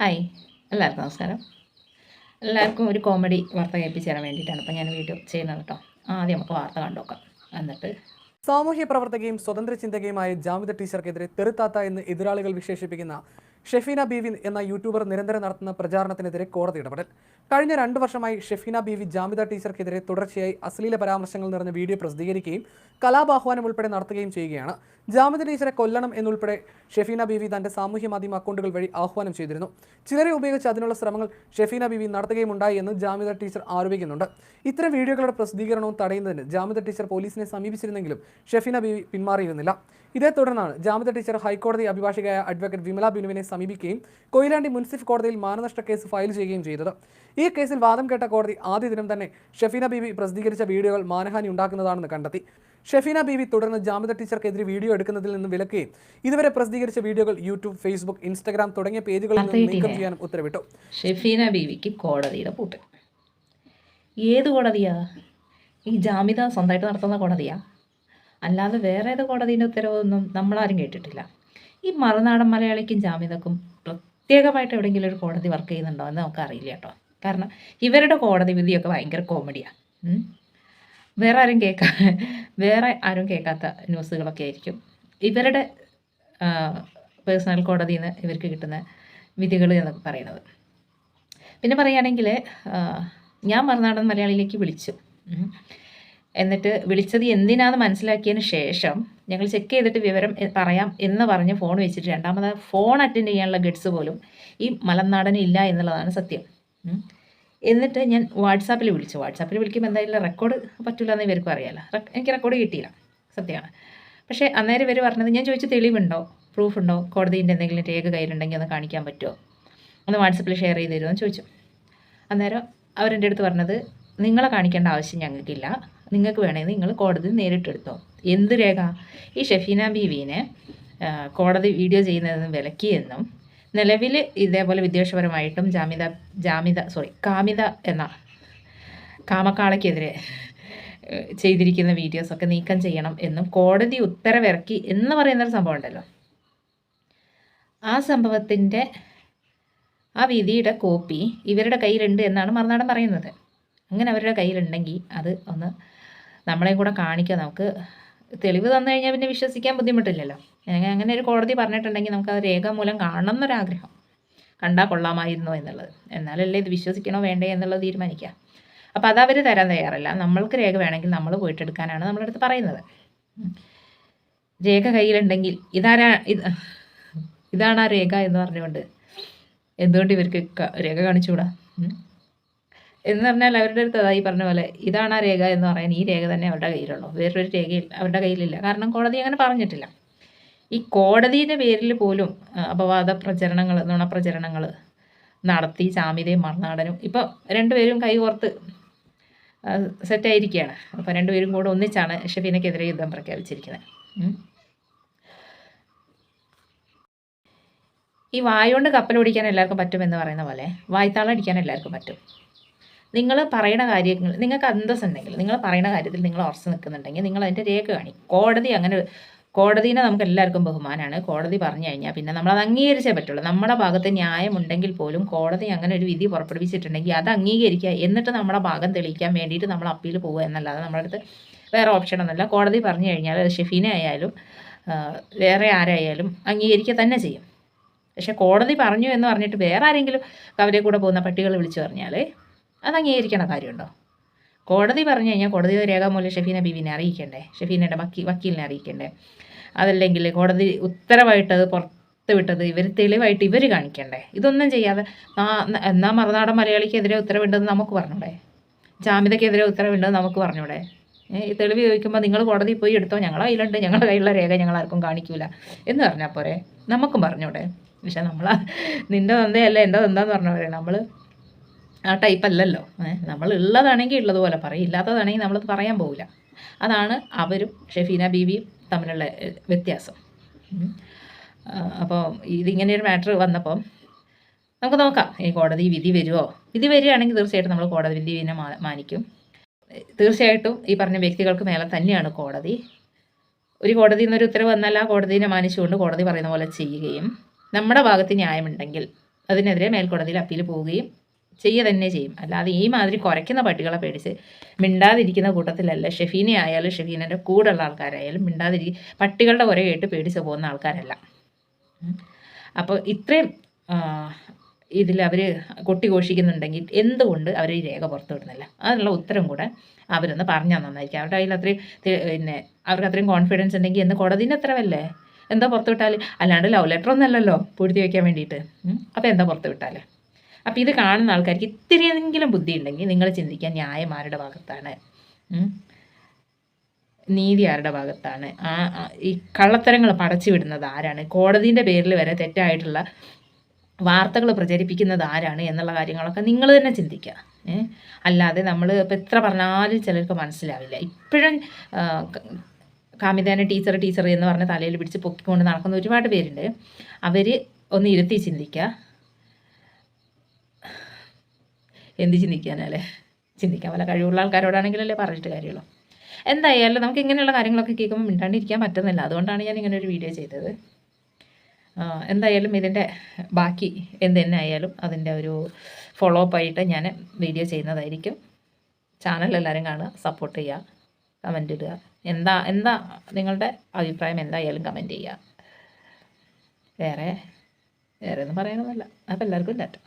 Hi. എല്ലാവർക്കും നമസ്കാരം. എല്ലാവർക്കും ഒരു കോമഡി വാർത്ത കേൾപ്പിച്ച് തരാൻ വേണ്ടിയിട്ടാണ് ഇപ്പോൾ ഞാൻ വീഡിയോ ചെയ്യുന്നത് കേട്ടോ. ആദ്യം നമുക്ക് വാർത്ത കണ്ടു നോക്കാം. എന്നിട്ട് സാമൂഹ്യ പ്രവർത്തകയും സ്വതന്ത്ര ചിന്തകയുമായ ജാമിത ടീച്ചർക്കെതിരെ തെറുത്താത്ത എന്ന് എതിരാളികൾ വിശേഷിപ്പിക്കുന്ന ഷെഫീന ബീവിൻ എന്ന യൂട്യൂബർ നിരന്തരം നടത്തുന്ന പ്രചാരണത്തിനെതിരെ കോടതി ഇടപെടൽ. കഴിഞ്ഞ രണ്ടു വർഷമായി ഷെഫീന ബീവി ജാമിത ടീച്ചർക്കെതിരെ തുടർച്ചയായി അശ്ലീല പരാമർശങ്ങൾ നിറഞ്ഞ വീഡിയോ പ്രസിദ്ധീകരിക്കുകയും കലാപാഹ്വാനം ഉൾപ്പെടെ നടത്തുകയും ചെയ്യുകയാണ്. ജാമിത ടീച്ചറെ കൊല്ലണം എന്നുൾപ്പെടെ ഷെഫീന ബീവി തന്റെ സാമൂഹ്യ മാധ്യമ അക്കൗണ്ടുകൾ വഴി ആഹ്വാനം ചെയ്തിരുന്നു. ചിലരെ ഉപയോഗിച്ച് അതിനുള്ള ശ്രമങ്ങൾ ഷെഫീന ബീവി നടത്തുകയുമുണ്ടായി എന്ന് ജാമിത ടീച്ചർ ആരോപിക്കുന്നുണ്ട്. ഇത്തരം വീഡിയോകളുടെ പ്രസിദ്ധീകരണവും തടയുന്നതിന് ജാമിത ടീച്ചർ പോലീസിനെ സമീപിച്ചിരുന്നെങ്കിലും ഷെഫീന ബീവി പിന്മാറിയിരുന്നില്ല. ഇതേ തുടർന്നാണ് ജാമിത ടീച്ചർ ഹൈക്കോടതി അഭിഭാഷകയായ അഡ്വക്കേറ്റ് വിമല ബിനുവിനെ സമീപിക്കുകയും കൊയിലാണ്ടി മുൻസിഫ് കോടതിയിൽ മാനനഷ്ട കേസ് ഫയൽ ചെയ്യുകയും ചെയ്തത്. ഈ കേസിൽ വാദം കേട്ട കോടതി ആദ്യ ദിനം തന്നെ ഷെഫീന ബീവി പ്രസിദ്ധീകരിച്ച വീഡിയോകൾ മാനഹാനി ഉണ്ടാക്കുന്നതാണെന്ന് കണ്ടെത്തി. ഷെഫീന ബീവി തുടർന്ന് ജാമിദ ടീച്ചർക്കെതിരെ വീഡിയോ എടുക്കുന്നതിൽ നിന്ന് വിലക്കുകയും ഇതുവരെ പ്രസിദ്ധീകരിച്ച വീഡിയോകൾ യൂട്യൂബ് ഫേസ്ബുക്ക് ഇൻസ്റ്റാഗ്രാം തുടങ്ങിയ പേജുകളിൽ നിന്ന് നീക്കം ചെയ്യാനും ഉത്തരവിട്ടു. ഷെഫീന ബീവിക്ക് കോടതിയുടെ പൂട്ട്. ഏത് കോടതിയാ? ഈ ജാമ്യത സ്വന്തമായിട്ട് നടത്തുന്ന കോടതിയാ? അല്ലാതെ വേറെ ഏത് കോടതിന്റെ ഉത്തരവൊന്നും നമ്മളാരും കേട്ടിട്ടില്ല. ഈ മറുനാടൻ മലയാളിക്കും ജാമ്യതക്കും പ്രത്യേകമായിട്ട് എവിടെയെങ്കിലും ഒരു കോടതി വർക്ക് ചെയ്യുന്നുണ്ടോ എന്ന് നമുക്ക് അറിയില്ല കേട്ടോ. കാരണം ഇവരുടെ കോടതി വിധിയൊക്കെ ഭയങ്കര കോമഡിയാണ് വേറെ ആരും കേൾക്കാ വേറെ ആരും കേൾക്കാത്ത ന്യൂസുകളൊക്കെ ആയിരിക്കും. ഇവരുടെ പേഴ്സണൽ കോടതിയിൽ നിന്ന് ഇവർക്ക് കിട്ടുന്ന വിധികൾ എന്നൊക്കെ പറയുന്നത്. പിന്നെ പറയുകയാണെങ്കിൽ ഞാൻ മറുനാടൻ മലയാളിയിലേക്ക് വിളിച്ചു. എന്നിട്ട് വിളിച്ചത് എന്തിനാന്ന് മനസ്സിലാക്കിയതിന് ശേഷം ഞങ്ങൾ ചെക്ക് ചെയ്തിട്ട് വിവരം പറയാം എന്ന് പറഞ്ഞ് ഫോൺ വെച്ചിട്ട് രണ്ടാമത് ഫോൺ അറ്റൻഡ് ചെയ്യാനുള്ള ഗഡ്സ് പോലും ഈ മലനാടന് ഇല്ല എന്നുള്ളതാണ് സത്യം. എന്നിട്ട് ഞാൻ വാട്സാപ്പിൽ വിളിച്ചു. വാട്സാപ്പിൽ വിളിക്കുമ്പോൾ എന്തായാലും റെക്കോർഡ് പറ്റില്ല എന്ന് ഇവർക്കും അറിയാലോ. എനിക്ക് റെക്കോർഡ് കിട്ടിയില്ല. സത്യമാണ്. പക്ഷേ അന്നേരം ഇവർ പറഞ്ഞത് ഞാൻ ചോദിച്ചു തെളിവുണ്ടോ? പ്രൂഫ് ഉണ്ടോ? കോടതിന്റെ എന്തെങ്കിലും രേഖ കയ്യിലുണ്ടെങ്കിൽ ഒന്ന് കാണിക്കാൻ പറ്റുമോ ഒന്ന് വാട്സപ്പിൽ ഷെയർ ചെയ്ത് തരുമോ? എന്ന് ചോദിച്ചു. അന്നേരം അവരെന്റെ അടുത്ത് പറഞ്ഞത് നിങ്ങളെ കാണിക്കേണ്ട ആവശ്യം ഞങ്ങൾക്കില്ല. നിങ്ങൾക്ക് വേണമെങ്കിൽ നിങ്ങൾ കോടതി നേരിട്ടെടുത്തോ. എന്ത് രേഖ? ഈ ഷെഫീന ബീവീനെ കോടതി വീഡിയോ ചെയ്യുന്നതെന്നും വിലക്കിയെന്നും നിലവിൽ ഇതേപോലെ വിദ്വേഷപരമായിട്ടും ജാമിത ജാമിത സോറി കാമിത എന്ന കാമക്കാളയ്ക്കെതിരെ ചെയ്തിരിക്കുന്ന വീഡിയോസൊക്കെ നീക്കം ചെയ്യണം എന്നും കോടതി ഉത്തരവിറക്കി എന്ന് പറയുന്നൊരു സംഭവം ഉണ്ടല്ലോ. ആ സംഭവത്തിന്റെ ആ വിധിയുടെ കോപ്പി ഇവരുടെ കയ്യിലുണ്ട് എന്നാണ് മറുനാടൻ പറയുന്നത്. അങ്ങനെ അവരുടെ കയ്യിലുണ്ടെങ്കിൽ അത് ഒന്ന് നമ്മളെയും കൂടെ കാണിക്കുക നമുക്ക് തെളിവ് തന്നു കഴിഞ്ഞാൽ പിന്നെ വിശ്വസിക്കാൻ ബുദ്ധിമുട്ടില്ലല്ലോ. അങ്ങനെ ഒരു കോടതി പറഞ്ഞിട്ടുണ്ടെങ്കിൽ നമുക്ക് അത് രേഖാമൂലം കാണണം എന്നൊരാഗ്രഹം കണ്ടാൽ കൊള്ളാമായിരുന്നോ എന്നുള്ളത്. എന്നാലല്ലേ ഇത് വിശ്വസിക്കണോ വേണ്ടേ എന്നുള്ളത് തീരുമാനിക്കുക. അപ്പോൾ അത് അവർ തരാൻ തയ്യാറല്ല. നമ്മൾക്ക് രേഖ വേണമെങ്കിൽ നമ്മൾ പോയിട്ടെടുക്കാനാണ് നമ്മുടെ അടുത്ത് പറയുന്നത്. രേഖ കയ്യിലുണ്ടെങ്കിൽ ഇതാരാ ഇത്? ഇതാണ് ആ രേഖ എന്ന് പറഞ്ഞുകൊണ്ട് എന്തുകൊണ്ട് ഇവർക്ക് രേഖ കാണിച്ചുകൂടാ? എന്ന് പറഞ്ഞാൽ അവരുടെ അടുത്ത് അതാ ഈ പറഞ്ഞ പോലെ ഇതാണ് ആ രേഖ എന്ന് പറയാൻ ഈ രേഖ തന്നെ അവരുടെ കയ്യിലുള്ളൂ. വേറൊരു രേഖ അവരുടെ കയ്യിലില്ല. കാരണം കോടതി അങ്ങനെ പറഞ്ഞിട്ടില്ല. ഈ കോടതിയുടെ പേരിൽ പോലും അപവാദ പ്രചരണങ്ങൾ നുണപ്രചരണങ്ങൾ നടത്തി ജാമ്യതയും മറുനാടനും ഇപ്പോൾ രണ്ടുപേരും കൈകോർത്ത് സെറ്റായിരിക്കുകയാണ്. അപ്പോൾ രണ്ടുപേരും കൂടെ ഒന്നിച്ചാണ് ഷഫീനക്കെതിരെ യുദ്ധം പ്രഖ്യാപിച്ചിരിക്കുന്നത്. ഈ വായുകൊണ്ട് കപ്പലോടിക്കാൻ എല്ലാവർക്കും പറ്റുമെന്ന് പറയുന്ന പോലെ വായ്ത്താളം അടിക്കാൻ എല്ലാവർക്കും പറ്റും. നിങ്ങൾ പറയുന്ന കാര്യങ്ങൾ നിങ്ങൾക്ക് അന്തസ് ഉണ്ടെങ്കിൽ നിങ്ങൾ പറയുന്ന കാര്യത്തിൽ നിങ്ങൾ ഉറച്ചു നിൽക്കുന്നുണ്ടെങ്കിൽ നിങ്ങൾ അതിന്റെ രേഖ കാണി. കോടതി അങ്ങനെ കോടതിനെ നമുക്ക് എല്ലാവർക്കും ബഹുമാനമാണ് കോടതി പറഞ്ഞു കഴിഞ്ഞാൽ പിന്നെ നമ്മൾ അത് അംഗീകരിച്ചേ പറ്റുള്ളൂ. നമ്മുടെ ഭാഗത്ത് ന്യായമുണ്ടെങ്കിൽ പോലും കോടതി അങ്ങനെ ഒരു വിധി പുറപ്പെടുവിച്ചിട്ടുണ്ടെങ്കിൽ അത് അംഗീകരിക്കുക എന്നിട്ട് നമ്മുടെ ഭാഗം തെളിയിക്കാൻ വേണ്ടിയിട്ട് നമ്മൾ അപ്പീൽ പോവുക എന്നല്ലാതെ നമ്മുടെ അടുത്ത് വേറെ ഓപ്ഷൻ ഒന്നുമില്ല. കോടതി പറഞ്ഞു കഴിഞ്ഞാൽ ഷെഫീന ആയാലും വേറെ ആരായാലും അംഗീകരിക്കുക തന്നെ ചെയ്യും. പക്ഷെ കോടതി പറഞ്ഞു എന്ന് പറഞ്ഞിട്ട് വേറെ ആരെങ്കിലും അവരെ കൂടെ പോകുന്ന പട്ടികൾ വിളിച്ചു പറഞ്ഞാൽ അത് അംഗീകരിക്കണ കാര്യമുണ്ടോ? കോടതി പറഞ്ഞു കഴിഞ്ഞാൽ കോടതി രേഖാമൂലം ഷെഫീന ബീവിനെ അറിയിക്കണ്ടേ. ഷെഫീനയുടെ വക്കീ വക്കീലിനെ അറിയിക്കണ്ടേ. അതല്ലെങ്കിൽ കോടതി ഉത്തരവായിട്ട് അത് പുറത്ത് വിട്ടത് ഇവർ തെളിവായിട്ട് ഇവർ കാണിക്കണ്ടേ. ഇതൊന്നും ചെയ്യാതെ എന്നാൽ മറുനാടൻ മലയാളിക്കെതിരെ ഉത്തരവുണ്ടെന്ന് നമുക്ക് പറഞ്ഞൂടെ? ജാമ്യതയ്ക്കെതിരെ ഉത്തരവുണ്ടെന്ന് നമുക്ക് പറഞ്ഞൂടെ? തെളിവ് ചോദിക്കുമ്പോൾ നിങ്ങൾ കോടതി പോയി എടുത്തോ? ഞങ്ങളെ കയ്യിലുണ്ട്. ഞങ്ങളുടെ കയ്യിലുള്ള രേഖ ഞങ്ങൾ ആർക്കും കാണിക്കൂല. എന്ന് പറഞ്ഞാൽ പോരെ? നമുക്കും പറഞ്ഞൂടെ? പക്ഷെ നമ്മൾ നിന്റെ തന്തയല്ല എന്റെ തന്താന്ന് പറഞ്ഞ പോലെ നമ്മൾ ആ ടൈപ്പ് അല്ലല്ലോ. നമ്മൾ ഉള്ളതാണെങ്കിൽ ഉള്ളതുപോലെ പറയും. ഇല്ലാത്തതാണെങ്കിൽ നമ്മളത് പറയാൻ പോവില്ല. അതാണ് അവരും ഷെഫീന ബീവിയും തമ്മിലുള്ള വ്യത്യാസം. അപ്പോൾ ഇതിങ്ങനെ ഒരു മാറ്റർ വന്നപ്പം നമുക്ക് നോക്കാം. ഈ കോടതി വിധി വരുമോ വിധി വരികയാണെങ്കിൽ തീർച്ചയായിട്ടും നമ്മൾ കോടതി വിധിനെ മാനിക്കും. തീർച്ചയായിട്ടും ഈ പറഞ്ഞ വ്യക്തികൾക്ക് മേലെ തന്നെയാണ് കോടതി. ഒരു കോടതിയിൽ നിന്നൊരു ഉത്തരവ് വന്നാൽ ആ കോടതിനെ മാനിച്ചുകൊണ്ട് കോടതി പറയുന്ന പോലെ ചെയ്യുകയും നമ്മുടെ ഭാഗത്ത് ന്യായമുണ്ടെങ്കിൽ അതിനെതിരെ മേൽക്കോടതിയിൽ അപ്പീൽ പോവുകയും ചെയ്യുക തന്നെ ചെയ്യും. അല്ലാതെ ഈ മാതിരി കുറയ്ക്കുന്ന പട്ടികളെ പേടിച്ച് മിണ്ടാതിരിക്കുന്ന കൂട്ടത്തിലല്ല. ഷെഫീനെ ആയാലും ഷെഫീനന്റെ കൂടെയുള്ള ആൾക്കാരായാലും മിണ്ടാതിരി പട്ടികളുടെ കുറെ കേട്ട് പേടിച്ച് പോകുന്ന ആൾക്കാരല്ല. അപ്പോൾ ഇത്രയും ഇതിൽ അവർ കൊട്ടിഘോഷിക്കുന്നുണ്ടെങ്കിൽ എന്തുകൊണ്ട് അവർ ഈ രേഖ പുറത്തു വിടുന്നില്ല അതിനുള്ള ഉത്തരം കൂടെ അവരൊന്ന് പറഞ്ഞാൽ നന്നായിരിക്കും. അവരുടെ കയ്യിൽ അത്രയും പിന്നെ അവർക്ക് അത്രയും കോൺഫിഡൻസ് ഉണ്ടെങ്കിൽ എന്ന് കോടതിന്റെ അത്രവല്ലേ എന്താ പുറത്തു വിട്ടാൽ അല്ലാണ്ട് ലവ് ലെറ്റർ ഒന്നല്ലല്ലോ പൂഴ്ത്തി വയ്ക്കാൻ വേണ്ടിയിട്ട്. അപ്പോൾ എന്താ പുറത്തു അപ്പോൾ ഇത് കാണുന്ന ആൾക്കാർക്ക് ഇത്തിരിയെങ്കിലും ബുദ്ധി ഉണ്ടെങ്കിൽ നിങ്ങൾ ചിന്തിക്കാൻ ന്യായം ആരുടെ ഭാഗത്താണ്? നീതി ആരുടെ ഭാഗത്താണ്? ആ ഈ കള്ളത്തരങ്ങൾ പടച്ചു വിടുന്നത് ആരാണ്? കോടതിന്റെ പേരിൽ വരെ തെറ്റായിട്ടുള്ള വാർത്തകൾ പ്രചരിപ്പിക്കുന്നത് ആരാണ് എന്നുള്ള കാര്യങ്ങളൊക്കെ നിങ്ങൾ തന്നെ ചിന്തിക്കുക. അല്ലാതെ നമ്മൾ ഇപ്പം എത്ര പറഞ്ഞാലും ചിലർക്ക് മനസ്സിലാവില്ല. ഇപ്പോഴും കാമിതേന ടീച്ചർ ടീച്ചർ എന്ന് പറഞ്ഞ് തലയിൽ പിടിച്ച് പൊക്കിക്കൊണ്ട് നടക്കുന്ന ഒരുപാട് പേരുണ്ട്. അവർ ഒന്ന് ഇരുത്തി ചിന്തിക്കുക. എന്ത് ചിന്തിക്കാനല്ലേ ചിന്തിക്കാൻ വല്ല കഴിവുള്ള ആൾക്കാരോടാണെങ്കിലല്ലേ പറഞ്ഞിട്ട് കാര്യമുള്ളൂ. എന്തായാലും നമുക്ക് ഇങ്ങനെയുള്ള കാര്യങ്ങളൊക്കെ കേൾക്കുമ്പോൾ മിണ്ടാണ്ടിരിക്കാൻ പറ്റുന്നില്ല. അതുകൊണ്ടാണ് ഞാൻ ഇങ്ങനെ ഒരു വീഡിയോ ചെയ്തത്. എന്തായാലും ഇതിന്റെ ബാക്കി എന്ത് തന്നെ ആയാലും അതിന്റെ ഒരു ഫോളോ അപ്പ് ആയിട്ട് ഞാൻ വീഡിയോ ചെയ്യുന്നതായിരിക്കും. ചാനൽ എല്ലാവരും കാണുക സപ്പോർട്ട് ചെയ്യുക കമന്റ് ഇടുക. എന്താ എന്താ നിങ്ങളുടെ അഭിപ്രായം? എന്തായാലും കമന്റ് ചെയ്യുക. വേറെ വേറെ ഒന്നും പറയാനൊന്നുമില്ല. അപ്പോൾ എല്ലാവർക്കും ടാറ്റ